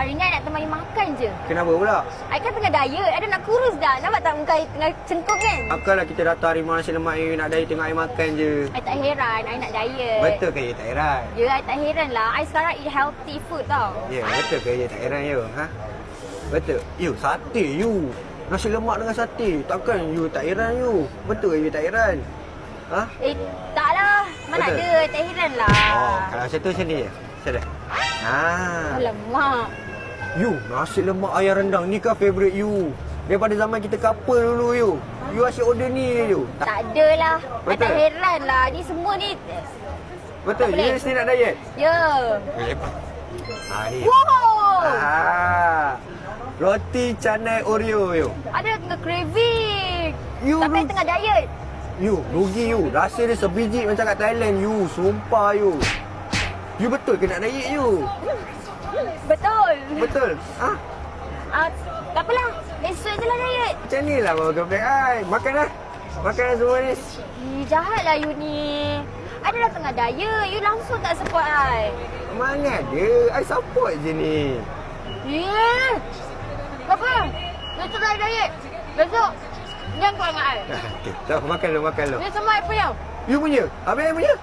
Hari ni I nak temani makan je. Kenapa pula? I kan tengah diet. I dah nak kurus dah. Nampak tak muka I tengah cengkung kan? Apalah kita datang hari nasi lemak ni nak dari tengok air makan je. I tak heran. I nak diet. Betul ke ya tak heran? Ya, I tak heran lah. I sekarang eat healthy food tau. Ya, betul ke ya tak heran you? Ha? Betul. You, sate you. Nasi lemak dengan sate. Takkan you tak heran you? Betul ke you tak heran? Ha? Eh, taklah. Mana Betul. ada. Tak heran lah. Oh, kalau macam tu macam ni je. Macam. Ha. Alamak. You, nasi lemak ayam rendang ni kan favourite you. Daripada zaman kita couple dulu you. You asyik order ni je you. Tak, Tak ada lah. I Betul. tak heran lah. Ni semua ni... betul, tak boleh. you mesti nak diet. Ya. Ha ni. Wow. Ah. Roti canai Oreo you. Ada tengah craving. You Tapi I lu- tengah diet. You, rugi you. Rasa dia sebiji macam kat Thailand you. Sumpah you. You betul ke nak diet you? Betul. Betul. Ah, Ah, tak apalah. Esok je lah diet. macam ni lah bawa girlfriend ai. Makan lah. Makan lah semua ni. Eh, jahat lah you ni. I dah tengah diet. You langsung tak support I. Mana ada. I support je ni. Yeah. Apa? Besok dah diet. Besok. Jangan kau dengan I. Tak, makan lu, makan lu. Ni semua I punya. You punya? Habis I punya?